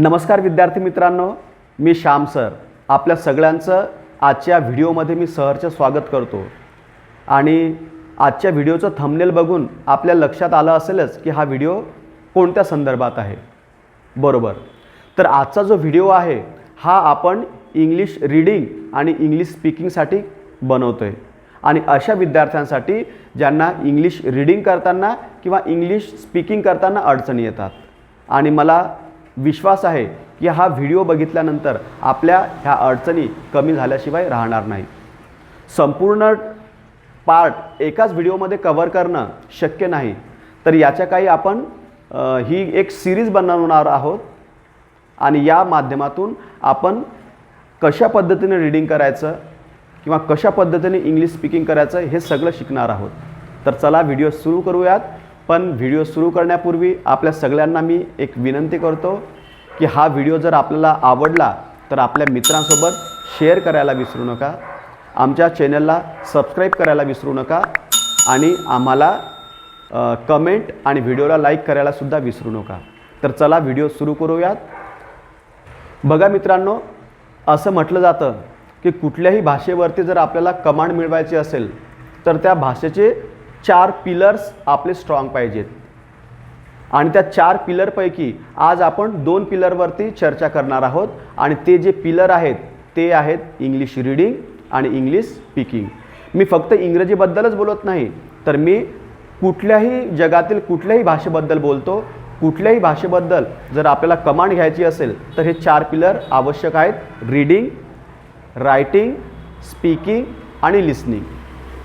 नमस्कार विद्यार्थी मित्रांनो मी श्याम सर. आपल्या सगळ्यांचं आजच्या व्हिडिओमध्ये मी सहरचं स्वागत करतो. आणि आजच्या व्हिडिओचं थंबनेल बघून आपल्या लक्षात आलं असेलच की हा व्हिडिओ कोणत्या संदर्भात आहे? बरोबर. तर आजचा जो व्हिडिओ आहे हा आपण इंग्लिश रीडिंग आणि इंग्लिश स्पीकिंगसाठी बनवतो आहे आणि अशा विद्यार्थ्यांसाठी ज्यांना इंग्लिश रीडिंग करताना किंवा इंग्लिश स्पीकिंग करताना अडचणी येतात. आणि मला विश्वास आहे की हा व्हिडिओ बघितल्यानंतर आपल्या ह्या अडचणी कमी झाल्याशिवाय राहणार नाही. संपूर्ण पार्ट एकाच व्हिडिओमध्ये कव्हर करणं शक्य नाही. तर याच्या काही आपण ही एक सिरीज बनवणार आहोत. आणि या माध्यमातून आपण कशा पद्धतीने रीडिंग करायचं किंवा कशा पद्धतीने इंग्लिश स्पीकिंग करायचं हे सगळं शिकणार आहोत. तर चला व्हिडिओ सुरू करूयात. पण व्हिडिओ सुरू करण्यापूर्वी आपल्या सगळ्यांना मी एक विनंती करतो की हा व्हिडिओ जर आपल्याला आवडला तर आपल्या मित्रांसोबत शेअर करायला विसरू नका. आमच्या चॅनलला सबस्क्राईब करायला विसरू नका. आणि आम्हाला कमेंट आणि व्हिडिओला लाईक करायलासुद्धा विसरू नका. तर चला व्हिडिओ सुरू करूयात. बघा मित्रांनो असं म्हटलं जातं की कुठल्याही भाषेवरती जर आपल्याला कमांड मिळवायची असेल तर त्या भाषेचे चार पिलर्स आपले स्ट्रॉंग पाहिजेत. आणि त्या चार पिलरपैकी आज आपण दोन पिलरवरती चर्चा करणार आहोत. आणि ते जे पिलर आहेत ते आहेत इंग्लिश रीडिंग आणि इंग्लिश स्पीकिंग मी फक्त इंग्रजीबद्दलच बोलत नाही तर मी कुठल्याही जगातील कुठल्याही भाषेबद्दल बोलतो. कुठल्याही भाषेबद्दल जर आपल्याला कमांड घ्यायची असेल तर हे चार पिलर आवश्यक आहेत. रीडिंग रायटिंग स्पीकिंग आणि लिसनिंग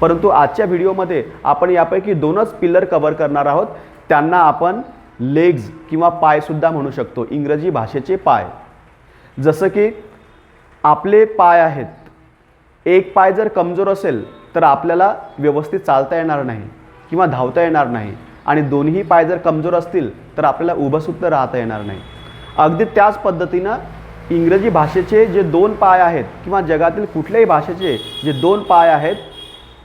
परंतु आजच्या व्हिडिओमध्ये आपण यापैकी दोनच पिलर कव्हर करणार आहोत. त्यांना आपण लेग्ज किंवा पायसुद्धा म्हणू शकतो इंग्रजी भाषेचे पाय. जसं की आपले पाय आहेत एक पाय जर कमजोर असेल तर आपल्याला व्यवस्थित चालता येणार नाही किंवा धावता येणार नाही. आणि दोन्ही पाय जर कमजोर असतील तर आपल्याला उभंसुद्धा राहता येणार नाही. अगदी त्याच पद्धतीनं इंग्रजी भाषेचे जे दोन पाय आहेत किंवा जगातील कुठल्याही भाषेचे जे दोन पाय आहेत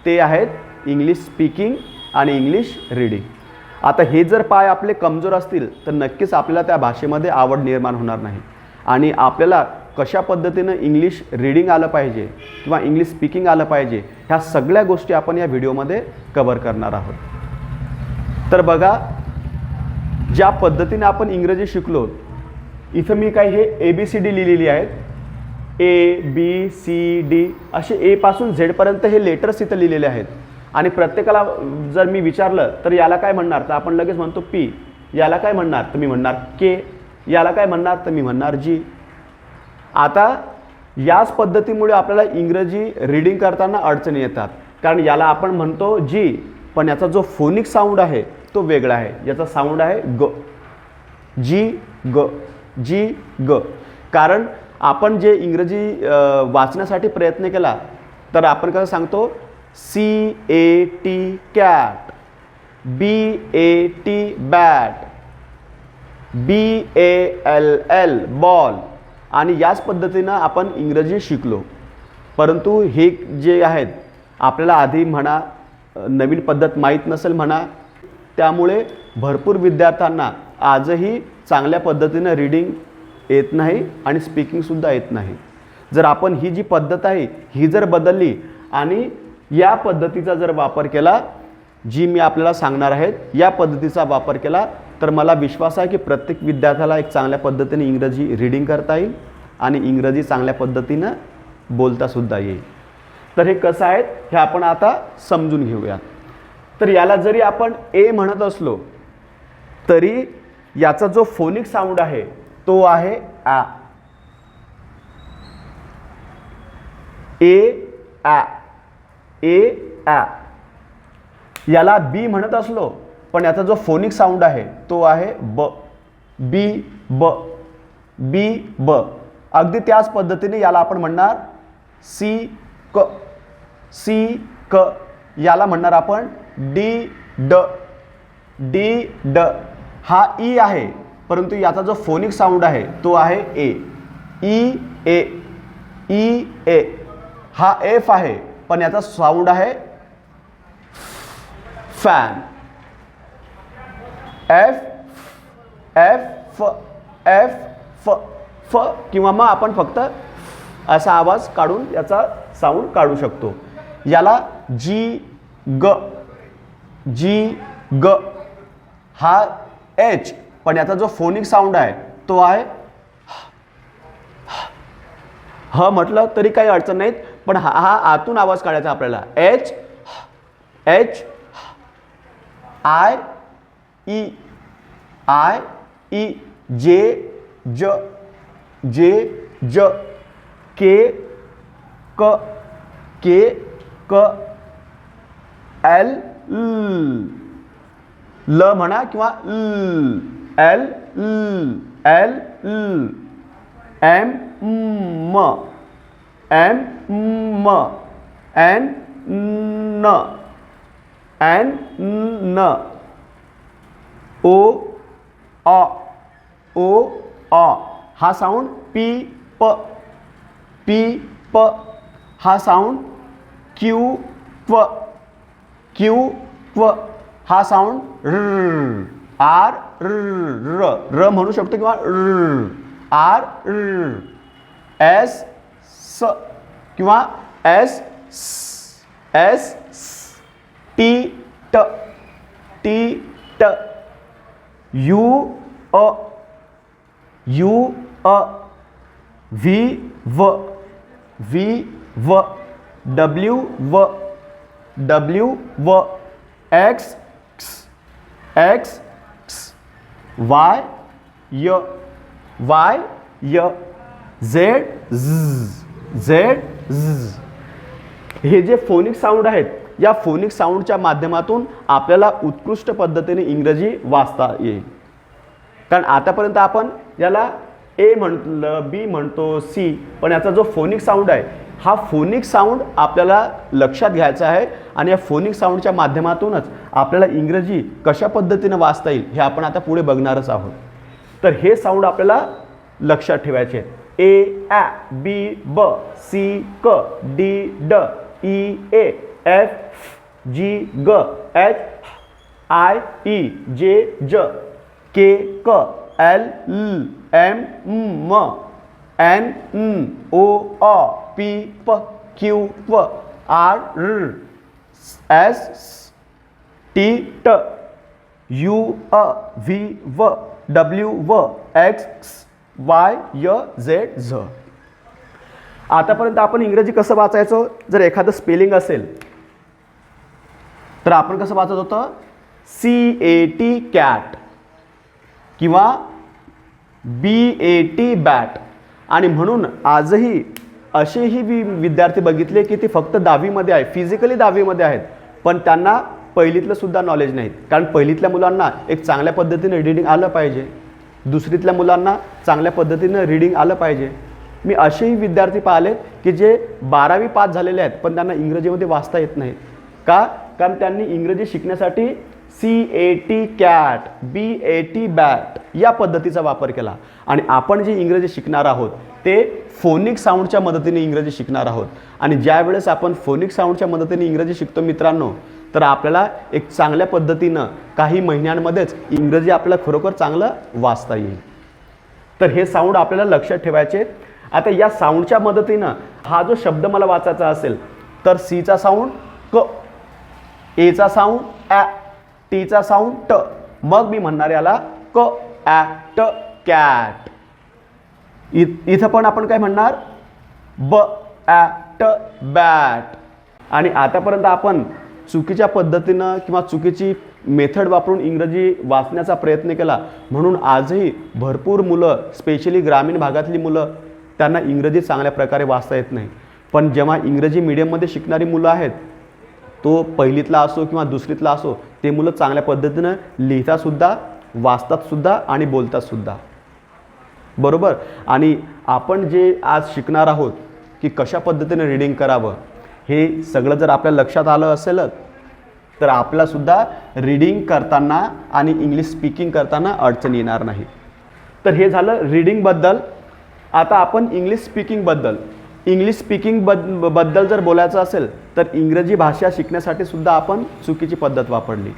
ते आहेत इंग्लिश स्पीकिंग आणि इंग्लिश रीडिंग आता हे जर पाय आपले कमजोर असतील तर नक्कीच आपल्याला त्या भाषेमध्ये आवड निर्माण होणार नाही. आणि आपल्याला कशा पद्धतीनं इंग्लिश रीडिंग आलं पाहिजे किंवा इंग्लिश स्पीकिंग आलं पाहिजे ह्या सगळ्या गोष्टी आपण या व्हिडिओमध्ये कवर करणार आहोत. तर बघा ज्या पद्धतीने आपण इंग्रजी शिकलो इथं मी काही हे ए बी सी डी लिहिलेली आहेत. ए बी सी डी असे एपासून झेडपर्यंत हे लेटर्स इथं लिहिलेले आहेत. आणि प्रत्येकाला जर मी विचारलं तर याला काय म्हणणार? तर आपण लगेच म्हणतो पी. याला काय म्हणणार? तर मी म्हणणार के. याला काय म्हणणार? तर मी म्हणणार जी. आता याच पद्धतीमुळे आपल्याला इंग्रजी रीडिंग करताना अडचणी येतात. कारण याला आपण म्हणतो जी पण याचा जो फोनिक साऊंड आहे तो वेगळा आहे. याचा साऊंड आहे ग. जी ग. जी ग. कारण आपण जे इंग्रजी वाचण्यासाठी प्रयत्न केला तर आपण कसं सांगतो? C A T cat B A T bat B A L L ball आणि याच पद्धतीनं आपण इंग्रजी शिकलो. परंतु हे जे आहेत आपल्याला आधी म्हणा नवीन पद्धत माहीत नसेल म्हणा त्यामुळे भरपूर विद्यार्थ्यांना आजही चांगल्या पद्धतीनं रीडिंग येत नाही आणि स्पीकिंगसुद्धा येत नाही. जर आपण ही जी पद्धत आहे ही जर बदलली आणि या पद्धतीचा जर वापर केला जी मी आपल्याला सांगणार आहेत या पद्धतीचा वापर केला तर मला विश्वास आहे की प्रत्येक विद्यार्थ्याला एक चांगल्या पद्धतीने इंग्रजी रीडिंग करता येईल आणि इंग्रजी चांगल्या पद्धतीनं बोलतासुद्धा येईल. तर हे कसं आहेत हे आपण आता समजून घेऊयात. तर याला जरी आपण ए म्हणत असलो तरी याचा जो फोनिक साऊंड आहे तो आहे आ. ए आ. ए आ. याला बी म्हणत असलो पण याचा जो फोनिक साऊंड आहे तो आहे ब. बी ब. बी ब. अगदी त्याच पद्धतीने याला आपण म्हणणार सी क. सी क. याला म्हणणार आपण डी ड. डी ड. हा ई आहे परंतु याचा जो फोनिक साऊंड आहे तो आहे ए ई ए ई ए हा एफ आहे. पण याचा साऊंड आहे फॅन एफ एफ फ एफ फ फ किंवा मग आपण फक्त असा आवाज काढून याचा साऊंड काढू शकतो. याला जी ग जी ग हा एच पण याचा जो फोनिक साऊंड आहे तो आहे ह म्हटलं तरी काही अडचण नाहीत. पण हा हा आतून आवाज काढायचा आपल्याला. H H I E I E J ज जे ज के क के क एल ल म्हणा किंवा ल एल ल एल ल एम म एन म एन न एन न ओ अ ओ अ हा साऊंड पी प पी प हा साऊंड क्यू क्व क्यू क्व हा साऊंड र आर र र म्हणू शकतो किंवा र आर र एस स किंवा एस एस टी ट टी ट. यू अ. यू अ. व्ही व. व्ही व. डब्ल्यू व. डब्ल्यू व. एक्स एक्स वाय य. वाय य. झेड झ झेड झ. हे जे फोनिक साऊंड आहेत या फोनिक साऊंडच्या माध्यमातून आपल्याला उत्कृष्ट पद्धतीने इंग्रजी वाचता येईल. कारण आतापर्यंत आपण याला ए म्हटलं बी म्हणतो सी पण याचा जो फोनिक साऊंड आहे हा फोनिक साऊंड आपल्याला लक्षात घ्यायचा आहे आणि या फोनिक साऊंडच्या माध्यमातूनच आपल्याला इंग्रजी कशा पद्धतीनं वाचता येईल हे आपण आता पुढे बघणारच आहोत. तर हे साऊंड आपल्याला लक्षात ठेवायचे आहेत. ए ॲ बी ब सी क डी ड ई ए एफ जी ग एच आय ई जे ज के क एल ल एम म एन न ओ अ पी प क्यू प आर र एस टी ट यू अ व्ही व डब्ल्यू व एक्स वाय य झेड झ. आतापर्यंत आपण इंग्रजी कसं वाचायचो? जर एखादं स्पेलिंग असेल तर आपण कसं वाचत होतं? सी ए टी कॅट किंवा बी ए टी बॅट आणि म्हणून आजही असेही वि विद्यार्थी बघितले की ते फक्त दहावीमध्ये आहे फिजिकली दहावीमध्ये आहेत पण त्यांना पहिलीतलं सुद्धा नॉलेज नाहीत. कारण पहिलीतल्या मुलांना एक चांगल्या पद्धतीने रीडिंग आलं पाहिजे. दुसरीतल्या मुलांना चांगल्या पद्धतीनं रीडिंग आलं पाहिजे. मी असेही विद्यार्थी पाहिलेत की जे बारावी पास झालेले आहेत पण त्यांना इंग्रजीमध्ये वाचता येत नाहीत. का? कारण त्यांनी इंग्रजी शिकण्यासाठी C A T cat B A T bat या पद्धतीचा वापर केला. आणि आपण जे इंग्रजी शिकणार आहोत ते फोनिक साऊंडच्या मदतीने इंग्रजी शिकणार आहोत. आणि ज्यावेळेस आपण फोनिक साऊंडच्या मदतीने इंग्रजी शिकतो मित्रांनो तर आपल्याला एक चांगल्या पद्धतीनं काही महिन्यांमध्येच इंग्रजी आपल्याला खरोखर चांगलं वाचता येईल. तर हे साऊंड आपल्याला लक्षात ठेवायचे. आता या साऊंडच्या मदतीनं हा जो शब्द मला वाचायचा असेल तर सीचा साऊंड क एचा साऊंड ॲ टीचा साऊंड ट. मग मी म्हणणार याला क ॲ ट कॅट. इ इथं पण आपण काय म्हणणार? ब ॲ ट बॅट. आणि आतापर्यंत आपण चुकीच्या पद्धतीनं किंवा चुकीची मेथड वापरून इंग्रजी वाचण्याचा प्रयत्न केला. म्हणून आजही भरपूर मुलं स्पेशली ग्रामीण भागातली मुलं त्यांना इंग्रजी चांगल्या प्रकारे वाचता येत नाही. पण जेव्हा इंग्रजी मीडियममध्ये शिकणारी मुलं आहेत तो पहिलीतला असो किंवा दुसरीतला असो ते मुलं चांगल्या पद्धतीनं लिहितातसुद्धा वाचतातसुद्धा आणि बोलतातसुद्धा. बरोबर? आणि आपण जे आज शिकणार आहोत की कशा पद्धतीने रीडिंग करावं हे सगळं जर आपल्या लक्षात आलं असेलच तर आपल्यासुद्धा रीडिंग करताना आणि इंग्लिश स्पीकिंग करताना अडचण येणार नाही. तर हे झालं रीडिंगबद्दल आता आपण इंग्लिश स्पीकिंगबद्दल इंग्लिश स्पीकिंग बदबद्दल जर बोलायचं असेल तर इंग्रजी भाषा शिकण्यासाठी सुद्धा आपण चुकीची पद्धत वापरली.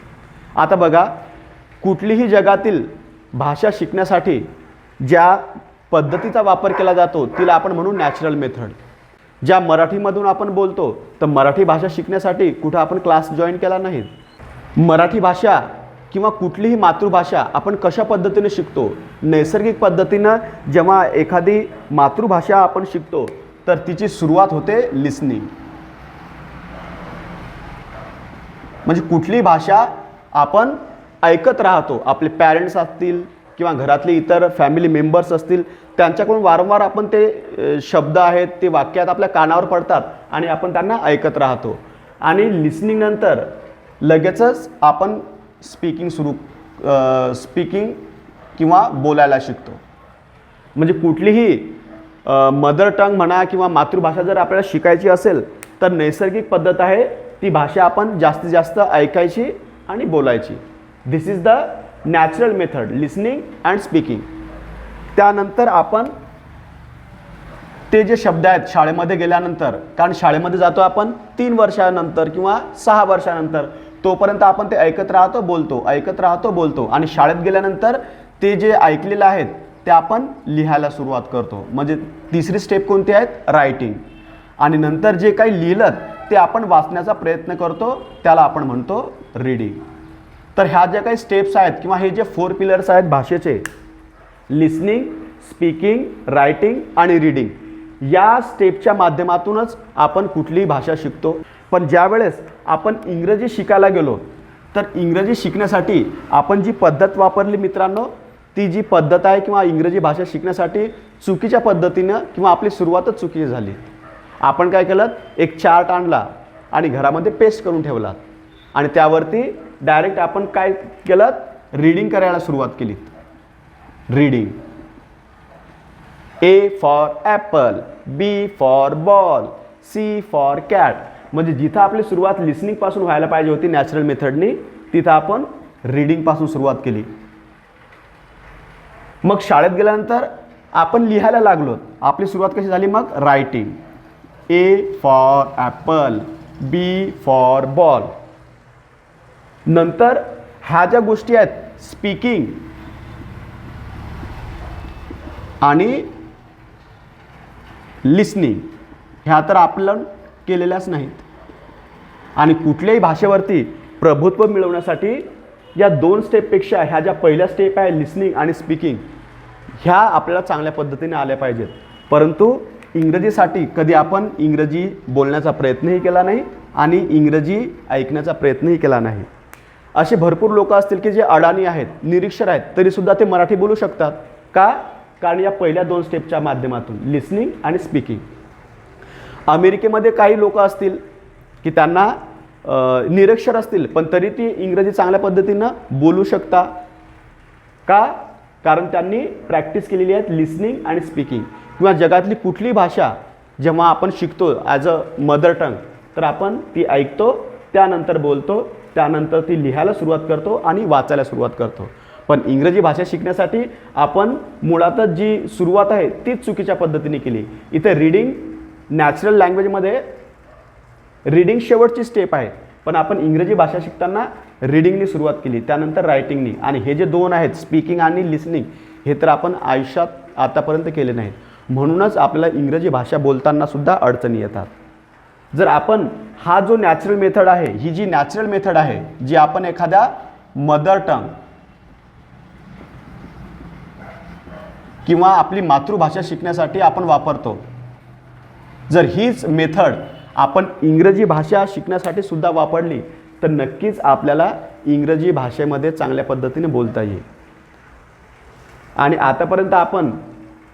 आता बघा कुठलीही जगातील भाषा शिकण्यासाठी ज्या पद्धतीचा वापर केला जातो तिला आपण म्हणू नॅचरल मेथड ज्या मराठीमधून आपण बोलतो तर मराठी भाषा शिकण्यासाठी कुठं आपण क्लास जॉईन केला नाही मराठी भाषा किंवा कुठलीही मातृभाषा आपण कशा पद्धतीने शिकतो? नैसर्गिक पद्धतीनं जेव्हा एखादी मातृभाषा आपण शिकतो तर तिची सुरुवात होते लिसनिंग म्हणजे कुठली भाषा आपण ऐकत राहतो आपले पॅरेंट्स असतील किंवा घरातले इतर फॅमिली मेंबर्स असतील त्यांच्याकडून वारंवार आपण ते शब्द आहेत ते वाक्यात आपल्या कानावर पडतात आणि आपण त्यांना ऐकत राहतो. आणि लिसनिंगनंतर लगेचच आपण स्पीकिंग सुरू स्पीकिंग किंवा बोलायला शिकतो. म्हणजे कुठलीही मदर टंग म्हणा किंवा मातृभाषा जर आपल्याला शिकायची असेल तर नैसर्गिक पद्धत आहे ती भाषा आपण जास्तीत जास्त ऐकायची आणि बोलायची. This is the natural method listening and speaking त्यानंतर आपण ते जे शब्द आहेत शाळेमध्ये गेल्यानंतर कारण शाळेमध्ये जातो आपण तीन वर्षानंतर किंवा सहा वर्षानंतर तोपर्यंत आपण ते ऐकत राहतो बोलतो ऐकत राहतो बोलतो. आणि शाळेत गेल्यानंतर ते जे ऐकलेलं आहेत ते आपण लिहायला सुरुवात करतो. म्हणजे तिसरी स्टेप कोणती आहेत? रायटिंग आणि नंतर जे काही लिहिलं ते आपण वाचण्याचा प्रयत्न करतो त्याला आपण म्हणतो रीडिंग तर ह्या ज्या काही स्टेप्स आहेत किंवा हे जे फोर पिलर्स आहेत भाषेचे लिसनिंग स्पीकिंग रायटिंग आणि रीडिंग या स्टेपच्या माध्यमातूनच आपण कुठलीही भाषा शिकतो. पण ज्या वेळेस आपण इंग्रजी शिकायला गेलो तर इंग्रजी शिकण्यासाठी आपण जी पद्धत वापरली मित्रांनो ती जी पद्धत आहे किंवा इंग्रजी भाषा शिकण्यासाठी चुकीच्या पद्धतीनं किंवा आपली सुरुवातच चुकीची झाली. आपण काय केलं? एक चार्ट आणला आणि घरामध्ये पेस्ट करून ठेवला. आणि त्यावरती डायरेक्ट आपण काय केलं? रीडिंग करायला सुरुवात केली. Reading A for apple B for ball C for cat म्हणजे जिथं आपली सुरुवात लिसनिंगपासून व्हायला पाहिजे होती नॅचरल मेथडनी तिथं आपण रीडिंगपासून सुरुवात केली. मग शाळेत गेल्यानंतर आपण लिहायला लागलो. आपली सुरुवात कशी झाली? मग writing A for apple B for ball नंतर ह्या ज्या गोष्टी आहेत स्पीकिंग आणि लिस्निंग ह्या तर आपण केलेल्याच नाहीत. आणि कुठल्याही भाषेवरती प्रभुत्व मिळवण्यासाठी या दोन स्टेपपेक्षा ह्या ज्या पहिल्या स्टेप आहे लिस्निंग आणि स्पीकिंग ह्या आपल्याला चांगल्या पद्धतीने आल्या पाहिजेत. परंतु इंग्रजीसाठी कधी आपण इंग्रजी बोलण्याचा प्रयत्नही केला नाही आणि इंग्रजी ऐकण्याचा प्रयत्नही केला नाही. असे भरपूर लोक असतील की जे अडाणी आहेत निरीक्षर आहेत तरीसुद्धा ते मराठी बोलू शकतात. का? कारण या पहिल्या दोन स्टेपच्या माध्यमातून लिसनिंग आणि स्पीकिंग. अमेरिकेमध्ये काही लोक असतील की त्यांना निरक्षर असतील पण तरी ती इंग्रजी चांगल्या पद्धतीनं बोलू शकता. का? कारण त्यांनी प्रॅक्टिस केलेली आहे लिसनिंग आणि स्पीकिंग. किंवा जगातली कुठली भाषा जेव्हा आपण शिकतो ॲज अ मदर टंग तर आपण ती ऐकतो त्यानंतर बोलतो त्यानंतर ती लिहायला सुरुवात करतो आणि वाचायला सुरुवात करतो. पण इंग्रजी भाषा शिकण्यासाठी आपण मुळातच जी सुरुवात आहे तीच चुकीच्या पद्धतीने केली. इथे रीडिंग नॅचरल लँग्वेजमध्ये रीडिंग शेवटची स्टेप आहे. पण आपण इंग्रजी भाषा शिकताना रीडिंगनी सुरुवात केली त्यानंतर रायटिंगनी आणि हे जे दोन आहेत स्पीकिंग आणि लिसनिंग हे तर आपण आयुष्यात आतापर्यंत केले नाहीत. म्हणूनच आपल्याला इंग्रजी भाषा बोलताना सुद्धा अडचणी येतात. जर आपण हा जो नॅचरल मेथड आहे ही जी नॅचरल मेथड आहे जी आपण एखाद्या मदर टंग किंवा आपली मातृभाषा शिकण्यासाठी आपण वापरतो जर हीच मेथड आपण इंग्रजी भाषा शिकण्यासाठी सुद्धा वापरली तर नक्कीच आपल्याला इंग्रजी भाषेमध्ये चांगल्या पद्धतीने बोलता येईल. आणि आतापर्यंत आपण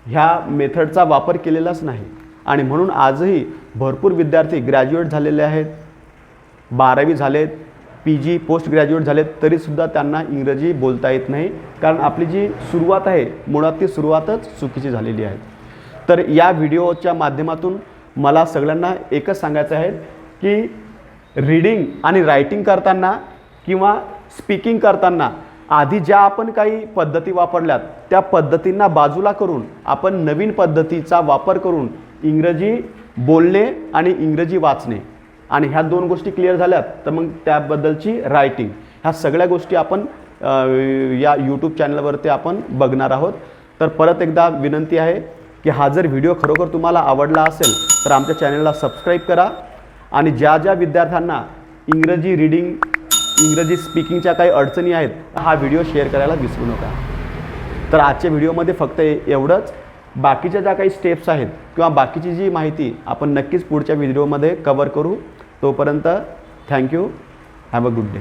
ह्या मेथडचा वापर केलेलाच नाही. आणि म्हणून आजही भरपूर विद्यार्थी ग्रॅज्युएट झालेले आहेत. बारावी झालेत पी जी पोस्ट ग्रॅज्युएट झालेत तरीसुद्धा त्यांना इंग्रजी बोलता येत नाही. कारण आपली जी सुरुवात आहे मुळात ती सुरुवातच चुकीची झालेली आहे. तर या व्हिडिओच्या माध्यमातून मला सगळ्यांना एकच सांगायचं आहे की रीडिंग आणि रायटिंग करताना किंवा स्पीकिंग करताना आधी ज्या आपण काही पद्धती वापरल्यात त्या पद्धतींना बाजूला करून आपण नवीन पद्धतीचा वापर करून इंग्रजी बोलणे आणि इंग्रजी वाचणे. आणि ह्या दोन गोष्टी क्लिअर झाल्यात तर मग त्याबद्दलची रायटिंग ह्या सगळ्या गोष्टी आपण या यूट्यूब चॅनलवरती आपण बघणार आहोत. तर परत एकदा विनंती आहे की हा जर व्हिडिओ खरोखर तुम्हाला आवडला असेल तर आमच्या चॅनलला सबस्क्राईब करा. आणि ज्या ज्या विद्यार्थ्यांना इंग्रजी रीडिंग इंग्रजी स्पीकिंगच्या काही अडचणी आहेत हा व्हिडिओ शेअर करायला विसरू नका. तर आजच्या व्हिडिओमध्ये फक्त एवढंच. बाकीच्या ज्या काही स्टेप्स आहेत किंवा बाकीची जी माहिती आपण नक्कीच पुढच्या व्हिडिओमध्ये कवर करू. तोपर्यंत thank you have a good day